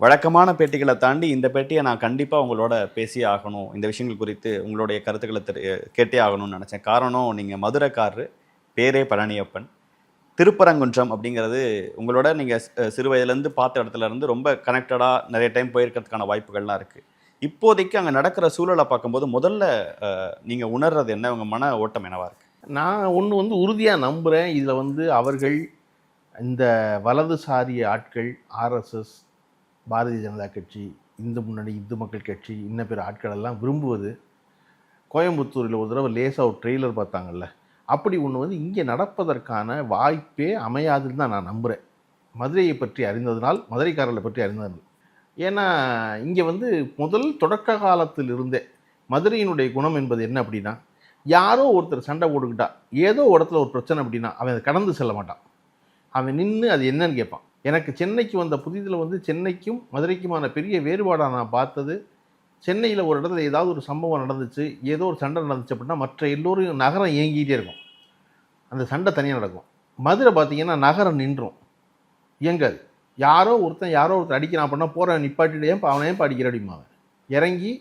வழக்கமான பேட்டிகளை தாண்டி இந்த பேட்டியை நான் கண்டிப்பாக உங்களோட பேசியே ஆகணும். இந்த விஷயங்கள் குறித்து உங்களுடைய கருத்துக்களை தெரி- கேட்டே ஆகணும்னு நினச்சேன். காரணம் நீங்கள் மதுரைக்காரரு பேரே பழனியப்பன். திருப்பரங்குன்றம் அப்படிங்கிறது உங்களோட நீங்கள் சிறு வயதுலேருந்து பார்த்த இடத்துல இருந்து ரொம்ப கனெக்டடாக நிறைய டைம் போயிருக்கிறதுக்கான வாய்ப்புகள்லாம் இருக்குது இப்போதைக்கு அங்கே நடக்கிற சூழலை பார்க்கும்போது முதல்ல நீங்கள் உணர்றது என்ன? உங்கள் மன ஓட்டம் என்னவாக இருக்குது நான் ஒன்று வந்து உறுதியாக நம்புகிறேன் இதில் வந்து அவர்கள் இந்த வலதுசாரி ஆட்கள் ஆர்எஸ்எஸ் பாரதிய ஜனதா கட்சி இந்து முன்னணி இந்து மக்கள் கட்சி இன்ன பிற ஆட்களெல்லாம் விரும்புவது கோயம்புத்தூரில் ஒரு தடவை லேசாக ஒரு ட்ரெய்லர் பார்த்தாங்கல்ல. அப்படி ஒன்று வந்து இங்கே நடப்பதற்கான வாய்ப்பே அமையாதுன்னு தான் நான் நம்புகிறேன் மதுரையை பற்றி அறிந்ததனால் மதுரைக்காரர்களை பற்றி அறிந்தது ஏன்னா இங்கே வந்து முதல் தொடக்க காலத்தில் இருந்தே மதுரையினுடைய குணம் என்பது என்ன அப்படின்னா யாரோ ஒருத்தர் சண்டை போட்டுக்கிட்டா ஏதோ இடத்துல ஒரு பிரச்சனை அப்படின்னா அவன் அதை கடந்து செல்ல மாட்டான். அவன் நின்று அது என்னன்னு கேட்பான். எனக்கு சென்னைக்கு வந்த புதிதில் வந்து சென்னைக்கும் மதுரைக்குமான பெரிய வேறுபாடாக நான் பார்த்தது சென்னையில் ஒரு இடத்துல ஏதாவது ஒரு சம்பவம் நடந்துச்சு ஏதோ ஒரு சண்டை நடந்துச்சு அப்படின்னா மற்ற எல்லோரும் நகரம் இயங்கிகிட்டே இருக்கும். அந்த சண்டை தனியாக நடக்கும். மதுரை பார்த்தீங்கன்னா நகரம் நின்றும். இயங்காது யாரோ ஒருத்தன் யாரோ ஒருத்தர் அடிக்கிறான் அப்படின்னா போகிற நிப்பாட்டிட்டு ஏன் அவனை ஏன் அடிக்கிற இறங்கி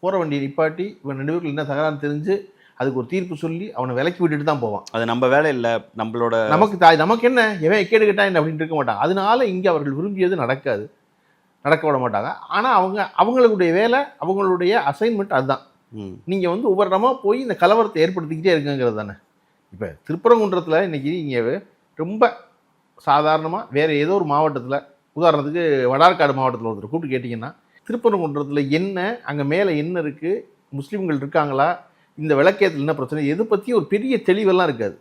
போகிற வண்டியை நிப்பாட்டி இவன் ரெண்டு பேருக்கு என்ன தகராறு தெரிஞ்சு அதுக்கு ஒரு தீர்ப்பு சொல்லி அவனை விலக்கி விட்டுட்டு தான் போவான். அது நம்ம வேலை இல்லை நம்மளோட நமக்கு தாய் நமக்கு என்ன? எவன் கேடு கேட்டா என்ன அப்படின்ட்டு இருக்க மாட்டாங்க அதனால இங்கே அவர்கள் விரும்பியது நடக்காது. நடக்க விட மாட்டாங்க. ஆனால் அவங்க அவங்களுடைய வேலை அவங்களுடைய அசைன்மெண்ட் அதுதான். ம். நீங்கள் வந்து ஒவ்வொரு இடமா போய் இந்த கலவரத்தை ஏற்படுத்திக்கிட்டே இருக்குங்கிறது தானே. இப்போ திருப்பரங்குன்றத்தில் இன்னைக்கு நீங்கள் ரொம்ப சாதாரணமாக வேறு ஏதோ ஒரு மாவட்டத்தில் உதாரணத்துக்கு வடார்காடு மாவட்டத்தில் ஒருத்தர் கூப்பிட்டு கேட்டிங்கன்னா திருப்பரங்குன்றத்தில் என்ன அங்கே மேலே என்ன இருக்குது முஸ்லீம்கள் இருக்காங்களா இந்த விளக்கேத்தில் என்ன பிரச்சனை? எது பற்றி ஒரு பெரிய தெளிவெல்லாம் இருக்காது.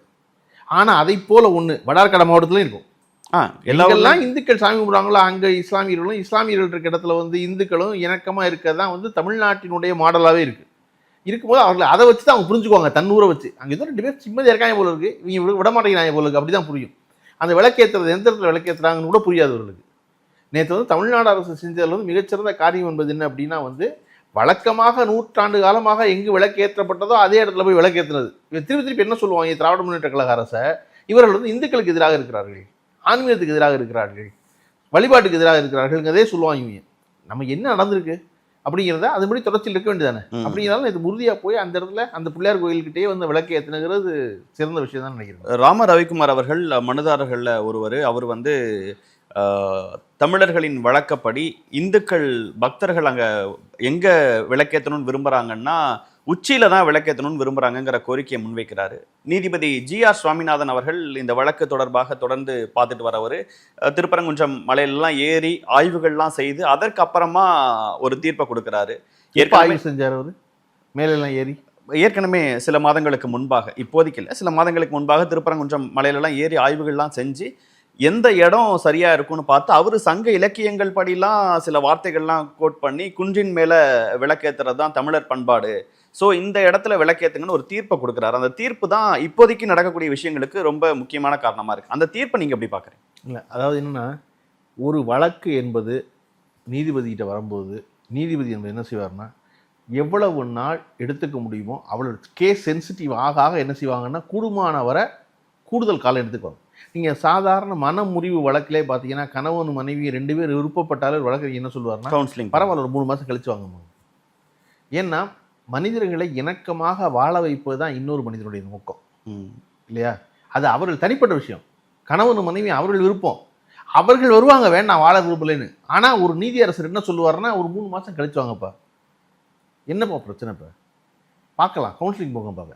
ஆனால் அதை போல ஒன்று வடார்காடு மாவட்டத்துலையும் இருக்கும். ஆ எல்லா எங்கெல்லாம் இந்துக்கள் சாமி கும்பிடுறாங்களோ? அங்கே இஸ்லாமியர்களும் இஸ்லாமியர்கள் இருக்க இடத்துல வந்து இந்துக்களும் இணக்கமாக இருக்கிறது தான் வந்து தமிழ்நாட்டினுடைய மாடலாகவே இருக்குது இருக்கும்போது அவர்கள் அதை வச்சு தான் அவங்க புரிஞ்சுக்குவாங்க தன்னூரை வச்சு. அங்கே ஏதோ ரெண்டு பேர் சிம்மதியாக இருக்காங்க போல இருக்கு. இவங்க விட- மாட்டேங்கிறாங்க போல இருக்கு. அப்படி தான் புரியும். அந்த விளக்கேற்றுறது எந்த இடத்துல விளக்கேற்றுறாங்கன்னு கூட புரியாது அவர்களுக்கு. நேற்று வந்து தமிழ்நாடு அரசு செஞ்சதில் வந்து மிகச்சிறந்த காரியம் என்பது என்ன அப்படின்னா வந்து வழக்கமாக நூற்றாண்டு காலமாக எங்கு விளக்கேற்றப்பட்டதோ அதே இடத்துல போய் விளக்கேற்றினது. திருப்பி திருப்பி என்ன சொல்லுவாங்க? திராவிட முன்னேற்ற கழக அரசை இவர்கள் வந்து இந்துக்களுக்கு எதிராக இருக்கிறார்கள் ஆன்மீகத்துக்கு எதிராக இருக்கிறார்கள் வழிபாட்டுக்கு எதிராக இருக்கிறார்கள்ங்கிறதே சொல்லுவாங்க இவங்க. நம்ம என்ன நடந்திருக்கு அப்படிங்கிறத அதுபடி தொடர்ச்சியில் இருக்க வேண்டியதானே. அப்படிங்கிறதால இது உறுதியாக போய் அந்த இடத்துல அந்த பிள்ளையார் கோயில்கிட்டயே வந்து விளக்கு ஏற்றுனுங்கிறது சிறந்த விஷயம் தான் நினைக்கிறேன். ராம ரவிக்குமார் அவர்கள் மனுதாரர்களில் ஒருவர். அவர் வந்து தமிழர்களின் வழக்கப்படி இந்துக்கள் பக்தர்கள் அங்கே எங்கே விளக்கேற்றணும்னு விரும்புகிறாங்கன்னா உச்சியில தான் விளக்கேற்றணும்னு விரும்புகிறாங்கங்கிற கோரிக்கையை முன்வைக்கிறாரு. நீதிபதி ஜி ஆர் சுவாமிநாதன் அவர்கள் இந்த வழக்கு தொடர்பாக தொடர்ந்து பார்த்துட்டு வரவர். திருப்பரங்குன்றம் மலையிலலாம் ஏறி ஆய்வுகள்லாம் செய்து அதற்கு அப்புறமா ஒரு தீர்ப்பை கொடுக்குறாரு. ஏற்கனவே செஞ்சார் அவர்? மேலெல்லாம் ஏறி? ஏற்கனவே சில மாதங்களுக்கு முன்பாக இப்போதைக்கு இல்லை சில மாதங்களுக்கு முன்பாக திருப்பரங்குன்றம் மலையிலலாம் ஏறி ஆய்வுகள்லாம் செஞ்சு எந்த இடம் சரியா இருக்கும்னு பார்த்து அவர் சங்க இலக்கியங்கள் படிலாம் சில வார்த்தைகள்லாம் கோட் பண்ணி குன்றின் மேல விளக்கேத்துறது தான் தமிழர் பண்பாடு. ஸோ இந்த இடத்துல விளக்கேத்துங்கன்னு ஒரு தீர்ப்பை கொடுக்குறாரு. அந்த தீர்ப்பு தான் இப்போதைக்கு நடக்கக்கூடிய விஷயங்களுக்கு ரொம்ப முக்கியமான காரணமாக இருக்குது அந்த தீர்ப்பை நீங்கள் எப்படி பார்க்குறீங்க? இல்லை அதாவது என்னென்னா ஒரு வழக்கு என்பது நீதிபதிகிட்ட வரும்போது நீதிபதி என்பது என்ன செய்வார்னா எவ்வளவு நாள் எடுத்துக்க முடியுமோ அவ்வளோ கேஸ் சென்சிட்டிவ் ஆக ஆக என்ன செய்வாங்கன்னா கூடுமான வரை கூடுதல் காலம் எடுத்துக்குவாங்க. நீங்கள் சாதாரண மன முறிவு வழக்கிலே பார்த்தீங்கன்னா கணவன் மனைவி ரெண்டு பேர் விருப்பப்பட்டாலே ஒரு வழக்கு என்ன சொல்லுவார்னா கவுன்சிலிங் பரவாயில்ல ஒரு மூணு மாதம் கழிச்சு வாங்க ஏன்னா மனிதர்களை இணக்கமாக வாழ வைப்பது தான் இன்னொரு மனிதனுடைய நோக்கம். இல்லையா? அது அவர்கள் தனிப்பட்ட விஷயம். கணவன் மனைவி அவர்கள் விருப்பம். அவர்கள் வருவாங்க வேண்டாம் வாழ விரும்பலைன்னு. ஆனால் ஒரு நீதியரசர் என்ன சொல்லுவாருன்னா ஒரு மூணு மாதம் கழிச்சு வாங்கப்பா. என்னப்பா பிரச்சனை இப்போ பார்க்கலாம் கவுன்சிலிங் போங்க பாங்க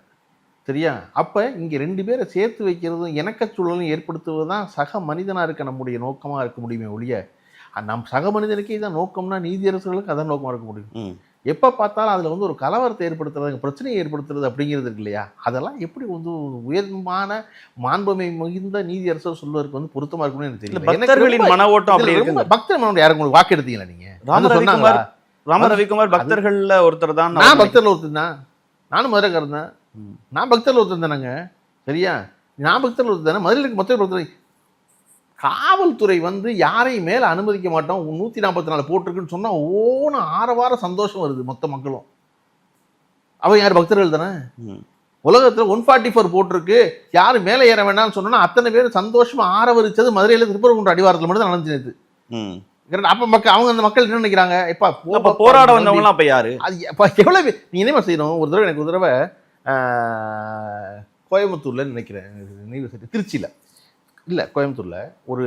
சரியா? அப்போ இங்கே ரெண்டு பேரை சேர்த்து வைக்கிறதும் இணக்கச் சூழலும் ஏற்படுத்துவது தான் சக மனிதனாக இருக்க நம்முடைய நோக்கமாக இருக்க முடியுமே ஒழிய நம் சக மனிதனுக்கே இதான் நோக்கம்னா நீதியரசர்களுக்கு அதான் நோக்கமாக இருக்க முடியும். எப்போ பார்த்தாலும் அதில் வந்து ஒரு கலவரத்தை ஏற்படுத்துறது பிரச்சனையை ஏற்படுத்துறது அப்படிங்கிறது இருக்கு இல்லையா? அதெல்லாம் எப்படி வந்து உயர்மான மாண்புமை மிகுந்த நீதியரசர் சொல்வதற்கு வந்து பொருத்தமாக இருக்கும்னு எனக்கு தெரியல. பக்தர்களின் மன ஓட்டம் அப்படி பக்தர் மனோட யாருக்கு உங்களுக்கு வாக்கு எடுத்தீங்களா நீங்க? ராம வந்து சொன்னாங்களா? ரவிக்குமார் ராம ரவிக்குமார் பக்தர்கள்ல ஒருத்தர் தான் நான் பக்தர்ல ஒருத்தன் தான். நானும் மதுரைக்காரன் தான். நான் பக்தர்ல ஒருத்தன் தானேங்க. சரியா? நான் பக்தர்ல ஒருத்தன் தானே. மதுரையில் இருக்க மொத்த பக்தர் காவல்துறை வந்து யாரையும் மேல அனுமதிக்க மாட்டோம். நூற்றி நாற்பத்தி நாலு போட்டிருக்குன்னு சொன்னா ஓன ஆரவார சந்தோஷம் வருது மொத்த மக்களும். அவன் யார்? பக்தர்கள் தானே. உலகத்துல ஒன் ஃபார்ட்டி ஃபோர் போட்டிருக்கு. யாரும் மேலே ஏற வேண்டாம்னு சொன்னா அத்தனை பேர் சந்தோஷமா ஆரவரிச்சது மதுரையில திருப்பரங்குன்ற அடிவாரத்தில் மட்டும் தான் நடந்துச்சு. அப்ப மக்கள் அவங்க அந்த மக்கள் என்ன நினைக்கிறாங்க? எப்பா போ, அப்ப போ, போராட போ, வந்தவங்கலாம் அப்ப யாரு? அது பேர் நீ என்ன செய்யணும்? ஒரு தடவை எனக்கு ஒரு தடவை கோயம்புத்தூர்ல நினைக்கிறேன். நினைவு சரி திருச்சியில. இல்ல கோயம்புத்தூர்ல. ஒரு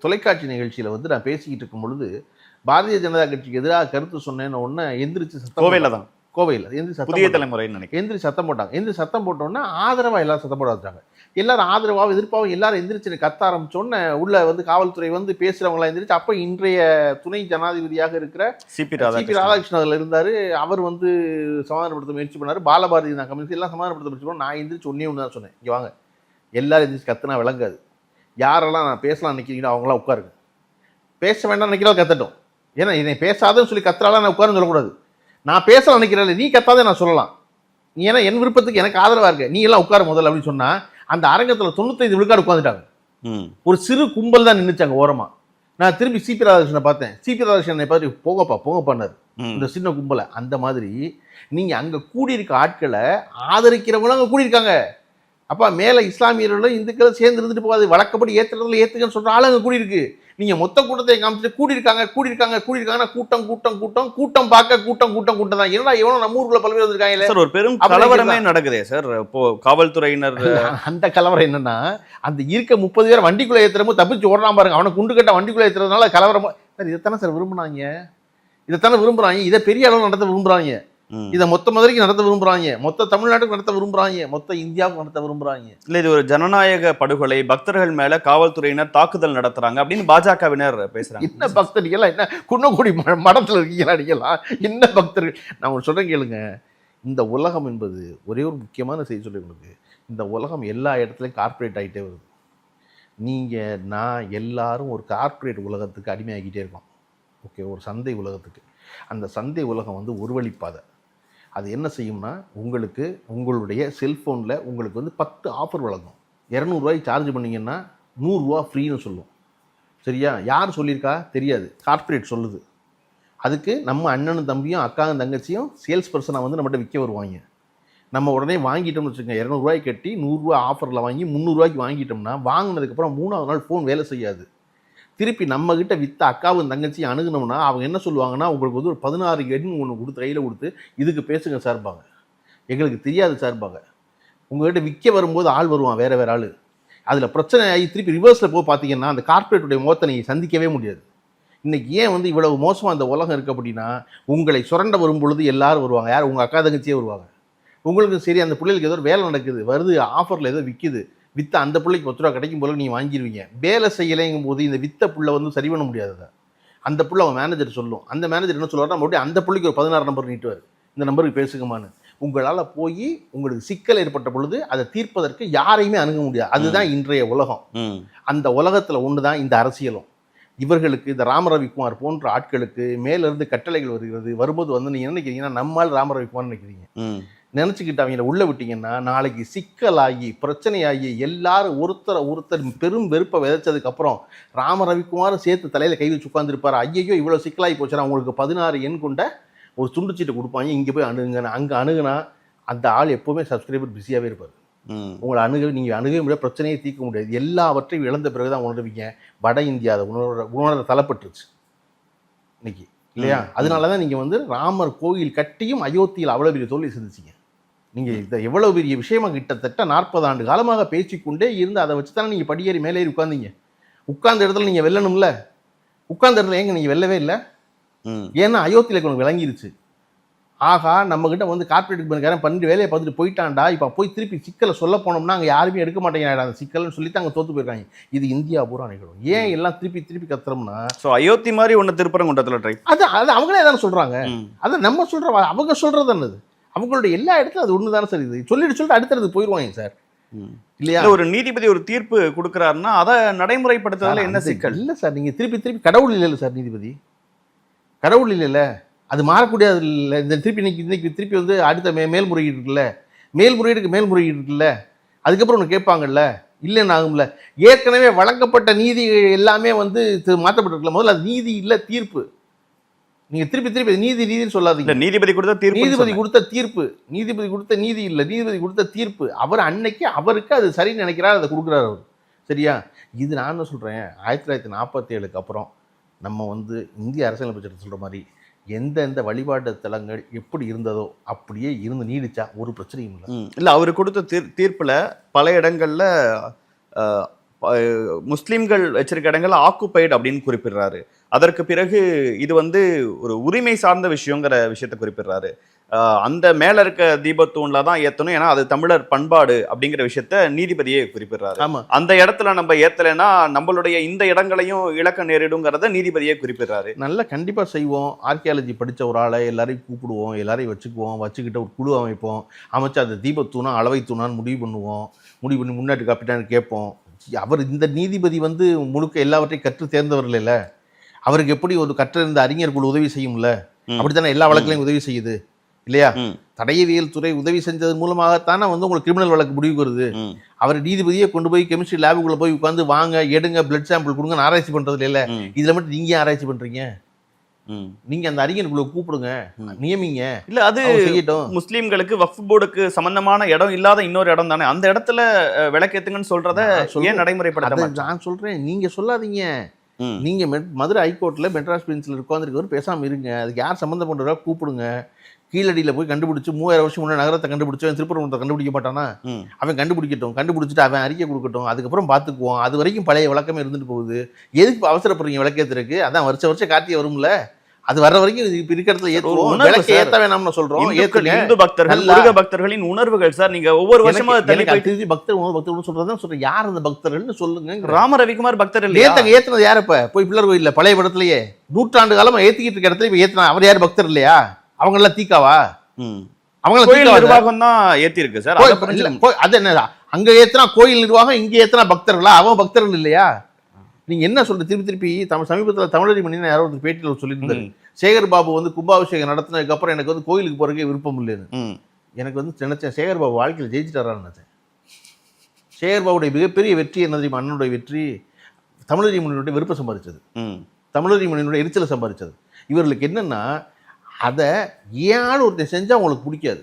தொலைக்காட்சி நிகழ்ச்சியில வந்து நான் பேசிக்கிட்டு இருக்கும் பொழுது பாரதிய ஜனதா கட்சிக்கு எதிராக கருத்து சொன்னேன்னு உடனே எந்திரிச்சு கோவையில. தான். கோவையில. சத்தம் புதிய. தலைமுறைன்னு நினைக்கிறேன். எந்திரிச்சு சத்தம் போட்டாங்க. எந்திரிச்சு சத்தம் போட்டோன்னே ஆதரவா எல்லாரும் சத்தம் போட வச்சாங்க எல்லாரும் ஆதரவாகவும் எதிர்ப்பாகவும் எல்லாரும் எந்திரிச்சு கத்த ஆரம்பிச்சோன்னே உள்ள வந்து காவல்துறை வந்து பேசுறவங்களாம் எந்திரிச்சு அப்ப இன்றைய துணை ஜனாதிபதியாக இருக்கிற சிபி சிபி ராதாகிருஷ்ணன். அதில் இருந்தார். அவர் வந்து சமாதானப்படுத்த முயற்சி பண்ணார். பாலபாரதி நான் கம்யூனிஸ்ட் எல்லாம் சமாதானப்படுத்த முயற்சி பண்ணோம் நான் எந்திரிச்சு ஒன்றே ஒன்று தான் சொன்னேன். இங்கே வாங்க. எல்லாரும் எந்திரிச்சு கத்துனா விளங்காது. யாரெல்லாம் நான் பேசலாம் நினைக்கிறீங்களோ அவங்களாம் உட்காருங்க. பேச வேண்டாம் நினைக்கிறோம் கத்தட்டும். ஏன்னா என்னை பேசாதன்னு சொல்லி கத்துறாலாம் நான் உட்காருன்னு சொல்லக்கூடாது. நான் பேசலாம் நினைக்கிறேன் நீ கத்தாதே நான் சொல்லலாம். நீ ஏன்னா என் விருப்பத்துக்கு எனக்கு ஆதரவாக இருக்க. நீ எல்லாம் உட்காரு முதல்ல அப்படின்னு சொன்னா அந்த அரங்கத்தில் தொண்ணூத்தைந்து விழுக்காடு உட்காந்துட்டாங்க ஒரு சிறு கும்பல் தான் நின்றுச்சாங்க ஓரமா. நான் திரும்பி சிபி ராதாகிருஷ்ணனை பார்த்தேன். சிபி ராதாகிருஷ்ணனை பார்த்து போங்கப்பா போங்கப்பான்னாரு ம். இந்த சின்ன கும்பலை அந்த மாதிரி நீங்க அங்க கூடியிருக்க ஆட்களை ஆதரிக்கிறவங்களும் அங்க கூடியிருக்காங்க. அப்பா மேல இஸ்லாமியர்களும் இந்துக்களும் சேர்ந்து இருந்துட்டு போகாது. வழக்கப்படி ஏத்துறதுல ஏத்துக்கன்னு சொல்ற ஆளு அங்க கூடியிருக்கு. நீங்க மொத்த கூட்டத்தை காமிச்சிட்டு கூடியிருக்காங்க கூடியிருக்காங்க கூடியிருக்காங்கன்னா கூட்டம் கூட்டம் கூட்டம் கூட்டம் பார்க்க கூட்டம் கூட்டம் கூட்டம் தான். என்னடா எவனோ நம்ம ஊருக்குள்ள பல்வேறு வந்திருக்காங்களே? சார் ஒரு பெரும் கலவரமே நடக்குதே சார். இப்போ காவல்துறையினர் அந்த கலவரம் என்னன்னா அந்த இருக்க முப்பது பேர் வண்டிக்குள்ள ஏத்துறமோ தப்பிச்சு ஓடுறான் பாருங்க. அவனை குண்டு கட்ட வண்டிக்குள்ள ஏத்துறதுனால கலவரமா சார் இதைத்தானே சார் விரும்புனாங்க இதைத்தானே விரும்புறாங்க? இதை பெரிய அளவில் நடத்த விரும்புறாங்க? ம். இதை மொத்த மதுரைக்கு நடத்த விரும்புறாங்க. மொத்த தமிழ்நாட்டுக்கு நடத்த விரும்புறாங்க. மொத்த இந்தியாவுக்கு நடத்த விரும்புறாங்க. இல்ல இது ஒரு ஜனநாயக படுகொலை பக்தர்கள் மேல காவல்துறையினர் தாக்குதல் நடத்துறாங்க அப்படின்னு பாஜகவினர் பேசுறாங்க. என்ன பக்தர்கள் என்ன குன்னக்குடி மடத்துல இருக்கீங்களா நீங்களாம் என்ன பக்தர்கள் நான் உங்களுக்கு சொல்றேன் கேளுங்க. இந்த உலகம் என்பது ஒரே ஒரு முக்கியமான செய்தி சொல்லி உங்களுக்கு. இந்த உலகம் எல்லா இடத்துலையும் கார்ப்பரேட் ஆகிட்டே வருது. நீங்க நான் எல்லாரும் ஒரு கார்ப்பரேட் உலகத்துக்கு அடிமையாகிட்டே இருக்கோம். ஓகே ஒரு சந்தை உலகத்துக்கு. அந்த சந்தை உலகம் வந்து ஒரு வழிப்பாதை. அது என்ன செய்யும்னா உங்களுக்கு உங்களுடைய செல்ஃபோனில் உங்களுக்கு வந்து பத்து ஆஃபர் வழங்கும். இரநூறுவாய்க்கு சார்ஜ் பண்ணீங்கன்னா நூறுரூவா ஃப்ரீன்னு சொல்லும் சரியா? யார் சொல்லியிருக்கா? தெரியாது. கார்ப்பரேட் சொல்லுது. அதுக்கு நம்ம அண்ணனும் தம்பியும் அக்காவும் தங்கச்சியும் சேல்ஸ் பர்சனாக வந்து நம்மகிட்ட விற்க வருவாங்க. நம்ம உடனே வாங்கிட்டோம்னு வச்சுக்கோங்க இரநூறுவாய்க்கு கட்டி நூறுரூவா ஆஃபரில் வாங்கி முந்நூறுரூவாய்க்கு வாங்கிட்டோம்னா வாங்கினதுக்கப்புறம் மூணாவது நாள் ஃபோன் வேலை செய்யாது. திருப்பி நம்ம கிட்ட வித்த அக்காவும் தங்கச்சியும் அணுகுனோம்னா அவங்க என்ன சொல்லுவாங்கன்னா உங்களுக்கு வந்து ஒரு பதினாறு எண் ஒன்று கொடுத்து கையில் கொடுத்து இதுக்கு பேசுங்க சார்பாங்க எங்களுக்கு தெரியாது சார்பாங்க உங்கள்கிட்ட விற்க வரும்போது ஆள் வருவான் வேறு வேறு ஆள். அதில் பிரச்சனை ஆகி திருப்பி ரிவர்ஸில் போய் பார்த்தீங்கன்னா அந்த கார்ப்பரேட்டுடைய முகத்தை சந்திக்கவே முடியாது. இன்றைக்கி ஏன் வந்து இவ்வளவு மோசமாக அந்த உலகம் இருக்குது அப்படின்னா உங்களை சுரண்ட வரும் பொழுது எல்லாரும் வருவாங்க. யார்? உங்கள் அக்கா தங்கச்சியே வருவாங்க. உங்களுக்கு சரி அந்த பிள்ளைகளுக்கு ஏதோ வேலை நடக்குது வருது ஆஃபரில் ஏதோ விற்கிது வித்த அந்த பிள்ளைக்கு பத்து ரூபா கிடைக்கும் போல நீங்கள் வாங்கிடுவீங்க வேலை செய்யலைங்கும் போது இந்த வித்த புள்ள வந்து சரி பண்ண முடியாது. அந்த புள்ள அவன் மேனேஜர் சொல்லும். அந்த மேனேஜர் என்ன சொல்லுவாருன்னா மறுபடியும் அந்த புள்ளைக்கு ஒரு பதினாறு நம்பர் நீட்டுவார் இந்த நம்பருக்கு பேசுங்கம்மான்னு. உங்களால் போய் உங்களுக்கு சிக்கல் ஏற்பட்ட பொழுது அதை தீர்ப்பதற்கு யாரையுமே அணுக முடியாது. அதுதான் இன்றைய உலகம். அந்த உலகத்தில் ஒன்று தான் இந்த அரசியலும். இவர்களுக்கு இந்த ராம ரவிக்குமார் போன்ற ஆட்களுக்கு மேலிருந்து கட்டளைகள் வருகிறது. வரும்போது வந்து நீங்கள் என்ன நினைக்கிறீங்கன்னா நம்மால் ராம ரவிக்குமார் நினைக்கிறீங்க. நினச்சிக்கிட்டு அவங்கள உள்ள விட்டீங்கன்னா நாளைக்கு சிக்கலாகி பிரச்சனையாகி எல்லாரும் ஒருத்தரை ஒருத்தர் பெரும் வெறுப்பை விதைச்சதுக்கு அப்புறம் ராம ரவிக்குமாரும் சேர்த்து தலையில் கை வச்சு உட்காந்துருப்பாரு ஐயோ இவ்வளோ சிக்கலாகி போச்சுன்னா உங்களுக்கு பதினாறு எண் கொண்ட ஒரு துண்டு சீட்டு கொடுப்பாங்க. இங்கே போய் அணுகுங்க அங்கே அணுகுனா அந்த ஆள் எப்போவுமே சப்ஸ்கிரைபர் பிஸியாகவே இருப்பார். உங்களை அணுக நீங்கள் அணுகவே முடியாது பிரச்சனையை தீர்க்க முடியாது. எல்லாவற்றையும் இழந்த பிறகு தான் உணர்வீங்க. வட இந்தியா அதை உணர உணர தலைப்பட்டுருச்சு இன்னைக்கு. இல்லையா? அதனால தான் நீங்கள் வந்து ராமர் கோயில் கட்டியும் அயோத்தியில் அவ்வளோ பெரிய தோல்வி சந்திச்சிங்க. நீங்கள் இதை எவ்வளோ பெரிய விஷயமா கிட்டத்தட்ட நாற்பது ஆண்டு காலமாக பேசிக்கொண்டே இருந்து அதை வச்சு தானே நீங்கள் படியேறி மேலேறி உட்காந்தீங்க உட்கார்ந்த இடத்துல நீங்கள் வெல்லணும்ல? உட்கார்ந்த இடத்துல ஏங்க நீங்கள் வெல்லவே இல்லை? ஏன்னா அயோத்தியில் உனக்கு விளங்கிருச்சு. ஆகா நம்ம கிட்ட வந்து கார்பரேட் பண்ணிக்காரன் பண்ணிட்டு வேலையை பார்த்துட்டு போயிட்டான்டா இப்போ போய் திருப்பி சிக்கலை சொல்ல போனோம்னா அங்கே யாருமே எடுக்க மாட்டேங்கிறாடா அந்த சிக்கல்னு சொல்லி அங்கே தோத்து போயிருக்காங்க. இது இந்தியா பூரா நிகழும் ஏன் எல்லாம் திருப்பி திருப்பி கத்துறோம்னா? ஸோ அயோத்தி மாதிரி ஒன்று திருப்பரங்குன்றத்தில் ட்ரை அது அது அவங்களே தானே சொல்றாங்க. ம். அதை நம்ம சொல்ற அவங்க சொல்றது என்னது அவங்களுடைய எல்லா இடத்துலையும் அது ஒன்று தானே சார் இது? சொல்லிட்டு சொல்லிட்டு அடுத்தடுத்து போயிடுவாங்க சார். இல்லையா? இல்ல ஒரு நீதிபதி ஒரு தீர்ப்பு கொடுக்கறாருன்னா அதை நடைமுறைப்படுத்துறதுல என்ன சிக்கல்? இல்ல சார் நீங்க திருப்பி திருப்பி கடவுள் இல்லைல்ல சார் நீதிபதி. கடவுள் இல்லைல்ல. அது மாறக்கூடியது இல்லை. இந்த திருப்பி இன்னைக்கு இன்னைக்கு திருப்பி வந்து அடுத்த மே மேல்முறையீடு இருக்குல்ல. மேல்முறையீடுக்கு மேல்முறையீடு இருக்குல்ல. அதுக்கப்புறம் ஒன்று கேட்பாங்கல்ல. இல்லைன்னு ஆகும்ல. ஏற்கனவே வழங்கப்பட்ட நீதி எல்லாமே வந்து மாற்றப்பட்டிருக்கல முதல்ல அது நீதி இல்லை தீர்ப்பு. நீங்க திருப்பி திருப்பி நீதி நீதின்னு சொல்லாதீங்க. நீதிபதி கொடுத்த தீர்ப்பு நீதிபதி கொடுத்த தீர்ப்பு நீதிபதி கொடுத்த நீதி இல்லை நீதிபதி கொடுத்த தீர்ப்பு. அவர் அன்னைக்கு அவருக்கு அது சரின்னு நினைக்கிறார் அதை கொடுக்குறாரு அவர். சரியா? இது நான் என்ன சொல்றேன்? ஆயிரத்தி தொள்ளாயிரத்தி நாற்பத்தி ஏழுக்கு அப்புறம் நம்ம வந்து இந்திய அரசியலமைப்பு சட்டம் சொல்கிற மாதிரி எந்தெந்த வழிபாட்டு தலங்கள் எப்படி இருந்ததோ அப்படியே இருந்து நீடிச்சா ஒரு பிரச்சனையும் இல்லை. இல்ல அவர் கொடுத்த தீர் தீர்ப்புல பல இடங்கள்ல முஸ்லிம்கள் வச்சிருக்க இடங்கள்ல ஆக்குபைடு அப்படின்னு குறிப்பிடுறாரு. அதற்கு பிறகு இது வந்து ஒரு உரிமை சார்ந்த விஷயங்கிற விஷயத்தை குறிப்பிடுறாரு. அந்த மேல இருக்க தீபத்தூண்ல தான் ஏத்தணும். ஏன்னா அது தமிழர் பண்பாடு அப்படிங்கிற விஷயத்த நீதிபதியே குறிப்பிடுறாரு. ஆமாம் அந்த இடத்துல நம்ம ஏத்தலைன்னா நம்மளுடைய இந்த இடங்களையும் இழக்க நேரிடுங்கிறத நீதிபதியே குறிப்பிடுறாரு. நல்லா கண்டிப்பாக செய்வோம். ஆர்கியாலஜி படித்த ஒரு ஆளை எல்லாரையும் கூப்பிடுவோம். எல்லாரையும் வச்சுக்குவோம். வச்சுக்கிட்டு ஒரு குழு அமைப்போம். அமைச்சு அந்த தீபத்தூணா அளவை தூணான்னு முடிவு பண்ணுவோம். முடிவு பண்ணி முன்னாடி காப்பிட்டான்னு கேட்போம். அவர் இந்த நீதிபதி வந்து முழுக்க எல்லாவற்றையும் கற்று தேர்ந்தவர் இல்லைல்ல அவருக்கு எப்படி ஒரு கற்றிருந்த அறிஞர் குழு உதவி செய்யும்ல. அப்படித்தானே எல்லா வழக்குலையும் உதவி செய்யுது இல்லையா. தடயவியல் துறை உதவி செஞ்சது மூலமாகத்தானே வந்து உங்களுக்கு கிரிமினல் வழக்கு முடிவுக்கு வருது. அவர் நீதிபதியை கொண்டு போய் கெமிஸ்ட்ரி லேபுக்குள்ள போய் உட்காந்து வாங்க எடுங்க பிளட் சாம்பிள் கொடுங்க ஆராய்ச்சி பண்றது இல்ல. இதுல மட்டும் நீங்க ஆராய்ச்சி பண்றீங்க. நீங்க அந்த அறிஞர்களை கூப்பிடுங்க. நியமிங்க. இல்ல அது முஸ்லீம்களுக்கு வக்ஃப் போர்டுக்கு சம்பந்தமான இடம் இல்லாத இன்னொரு இடம் தானே. அந்த இடத்துல விளக்கேத்துங்கன்னு சொல்றத. ஏன் நடைமுறைப்படுத்த நான் சொல்றேன். நீங்க சொல்லாதீங்க. நீங்க மதுரை ஹைகோர்ட்ல மெட்ராஸ் பெஞ்சில் உட்காந்துருக்கவர் பேசாம இருங்க. அதுக்கு யார் சம்மந்தம் பண்றதா கூப்பிடுங்க. கீழடியில போய் கண்டுபிடிச்சு மூவாயிரம் வருஷம் முன்னாடி நகரத்தை கண்டுபிடிச்சவன் திருப்பரங்குன்றத்தை கண்டுபிடிக்க மாட்டானா. அவன் கண்டுபிடிக்கட்டும் கண்டுபிடிச்சிட்டு அவன் அறிக்கை கொடுக்கட்டும் அதுக்கப்புறம் பார்த்துக்குவோம் அது வரைக்கும் பழைய விளக்கமே இருந்துட்டு போகுது. எதுக்கு அவசரப்படுறீங்க விளக்கேத்துறதுக்கு? அதான் வருஷம் வருஷம் கார்த்திகை வரும்ல. அது வர்ற வரைக்கும் இது இப்ப இருக்கிற இடத்துல ஏற்றுவோம் விளக்க. ஏத்த வேணாம்னு சொல்றோம்? இந்து பக்தர்கள். முருக பக்தர்களின் உணர்வுகள் சார். நீங்க ஒவ்வொரு வருஷமா போயிட்டு திருச்சி பக்தர் ஒரு பக்தர் சொல்றதான் சொல்றேன். யார் அந்த பக்தர்கள்னு சொல்லுங்க ராம ரவிக்குமார் பக்தர் இல்லையா? ஏத்தங்க ஏத்துனது யார் இப்ப? போய் பிள்ளர் கோயில்ல பழைய படத்துலயே. நூற்றாண்டு காலமா ஏத்திக்கிட்டு இருக்க இடத்துல இப்ப ஏத்துனா அவர் யார்? பக்தர் இல்லையா? அவங்க எல்லாம் தீக்காவா? ம். அவங்க கோயில் நிர்வாகம் தான் ஏத்தி இருக்கு சார். அதை என்ன அங்க ஏத்துனா கோயில் நிர்வாகம் இங்க ஏத்துனா பக்தர்களா? அவன் பக்தர்கள் இல்லையா? நீங்க என்ன சொல்ற திருப்பி திருப்பி தமிழ் சமீபத்துல தமிழறி மணி யாரோ ஒரு பேட்டியில் சொல்லியிருந்தாரு. சேகர் பாபு வந்து கும்பாபிஷேகம் நடத்தினதுக்கு அப்புறம் எனக்கு வந்து கோயிலுக்கு போறதுக்கே விருப்பம் இல்லைன்னு. ம். எனக்கு வந்து நினைச்சேன் சேகர் பாபு வாழ்க்கையில் ஜெயிச்சிட்டாரான்னு நினைச்சேன். சேகர் பாபுடைய மிகப்பெரிய வெற்றி என்ன தெரியுமா? அண்ணனுடைய வெற்றி தமிழறி மொழியினுடைய விருப்பம் சம்பாதிச்சது. ம். தமிழறி மொழியினுடைய எரிச்சலை சம்பாதிச்சது. இவர்களுக்கு என்னன்னா அதை ஏன் ஒருத்தன் செஞ்சா உங்களுக்கு பிடிக்காது?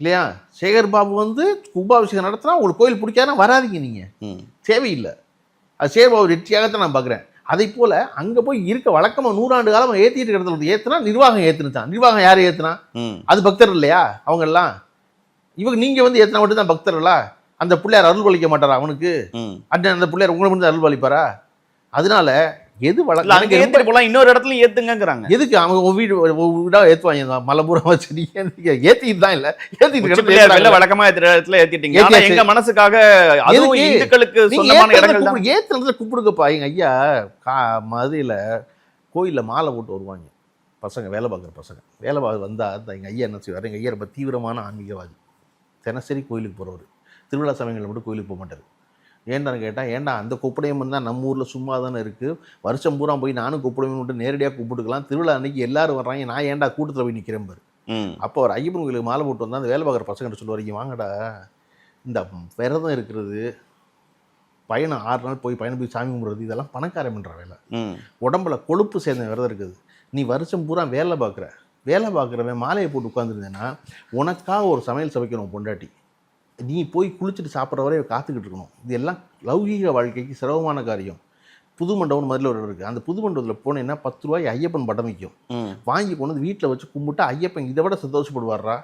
இல்லையா? சேகர் பாபு வந்து கும்பாபிஷேகம் நடத்தினா உங்களுக்கு கோயில் பிடிக்காதுன்னா வராதீங்க நீங்க. ம். தேவையில்லை. அது சேகர் பாபு வெற்றியாகத்தான் நான் பார்க்குறேன் அதை போல அங்க போய் இருக்க வழக்கமா நூறாண்டு காலமா ஏத்திட்டு இருக்கிற இடத்துல வந்து ஏத்துனா நிர்வாகம் ஏத்துனுச்சான் நிர்வாகம் யார் ம். அது பக்தர் இல்லையா? அவங்க எல்லாம். இவங்க நீங்க வந்து ஏத்தினா மட்டும் தான் பக்தர்களா அந்த பிள்ளையார் அருள் பாலிக்க மாட்டாரா அவனுக்கு. அந்த அந்த பிள்ளையார் உங்களை மட்டும் தான் அருள் பாலிப்பாரா அதனால எது இல்ல, அங்க ஏத்திட்டு போலாம் இன்னொரு இடத்துல ஏத்துங்கங்கறாங்க. எதுக்கு? அவங்க வீடு உன் வீடா ஏத்துவாங்க மலைபூரா வச்சு ஏத்திட்டு தான் இல்ல? இடத்துல வெளில வழக்கமா ஏத்துற இடத்துல ஏத்தியாச்சு. எங்க மனசுக்காக அதுவும்? இந்துக்களுக்கு சொந்தமான இடங்கள் ஏத்துறதுல கூப்பிடுங்கப்பா. எங்க ஐயா கா மதுரையில் கோயிலில் மாலை போட்டு வருவாங்க. பசங்க வேலை பார்க்குற பசங்க. வேலை பார்க்க வந்தால் அந்த எங்கள் ஐயா என்ன செய்வார்? எங்கள் ஐயா ரொம்ப தீவிரமான ஆன்மீகவாதி. தினசரி கோயிலுக்கு போகிறவர் திருவிழா சமயங்களில் மட்டும் கோயிலுக்கு போக மாட்டார். ஏன்டான்னு கேட்டால் ஏன்டா அந்த கொப்படையம் தான் நம்ம ஊரில் சும்மா தானே இருக்குது வருஷம் பூரா போய் நானும் கொப்படையம் மட்டும் நேரடியாக கூப்பிட்டுக்கலாம். திருவிழா அன்னைக்கு எல்லாரும் வர்றாங்க. நான் ஏன்டா கூட்டத்தில் போய் நிற்கிறேன் பாரு. அப்போ ஒரு ஐயப்பன் கோயிலுக்கு மாலை போட்டு வந்தால் அந்த வேலை பார்க்குற பசங்கிட்ட சொல்லுவார் இங்க வாங்கடா. இந்த விரதம் இருக்கிறது பயணம் ஆறு நாள் போய் பயணம் போய் சாமி கும்பிட்றது இதெல்லாம் பணக்காரன் பண்ணுற வேலை. உடம்புல கொழுப்பு சேர்ந்த விரதம் இருக்குது. நீ வருஷம் பூரா வேலை பார்க்குற. வேலை பார்க்குறவன் மாலையை போட்டு உட்காந்துருந்தேன்னா உனக்காக ஒரு சமையல் சமைக்கணும் பொண்டாட்டி. நீ போய் குளிச்சுட்டு சாப்பிட்ற வரை காத்துக்கிட்டு இருக்கணும். இது எல்லாம் லௌகீக வாழ்க்கைக்கு சிரமமான காரியம். புது மண்டபம் முதல்ல ஒரு இருக்குது அந்த புது மண்டபத்தில் போனேன்னா பத்து ரூபாய் ஐயப்பன் படம் வைக்கும். ம். வாங்கி கொண்டு வீட்டில் வச்சு கும்பிட்டு ஐயப்பன் இதை விட சந்தோஷப்படுவாரா.